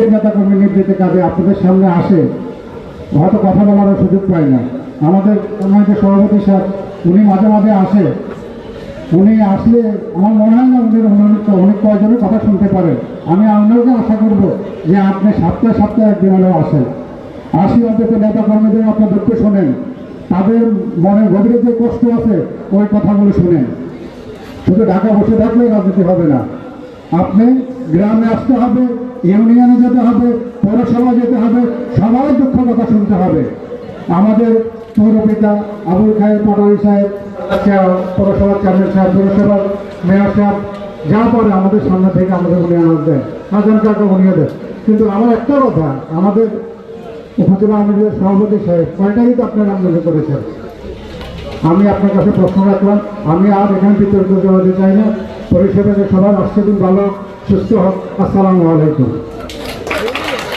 এই নেতা কর্মী আপনাদের সামনে আসে, হয়তো কথা বলার সুযোগ পাই না। আমাদের আমাদের সভাপতি স্যার, উনি মাঝে মাঝে আসে। উনি আসলে আমার মনে হয় না উনি অনেক কয়েকজনের কথা শুনতে পারেন। আমি আপনাকে আশা করব যে আপনি সপ্তাহে সপ্তাহে একদিন হলেও আসেন। আসি অন্তত নেতা কর্মীদের আপনার দুঃখ শোনেন। তাদের মনের গভীরে যে কষ্ট আছে, ওই কথাগুলো শুনেন। শুধু ঢাকা বসে থাকলে রাজনীতি হবে না। আপনি গ্রামে আসতে হবে ইউনিয়নে যেতে হবে পৌরসভা যেতে হবে, সবার দুঃখ কথা শুনতে হবে। আমাদের পৌরপিতা আবুল খায়ের পাটারি সাহেব পৌরসভার চেয়ারম্যান সাহেব, পৌরসভার মেয়র সাহেব, যা পরে আমাদের সামনে থেকে আমাদের উনিয়ন দেয় হাজার টাকা উনিয়ে দেয় কিন্তু আমার একটা কথা, আমাদের উপজেলা আমিরের সভাপতি সাহেব কয়টাই তো আপনার আমদানি করেছেন। আমি আপনার কাছে প্রশ্ন রাখলাম, আমি আর এখানে বিতর্ক জমাতে চাই না। পরিষেবাতে সবার আসছে দিন ভালো সুস্থ হোক। আসসালামু আলাইকুম।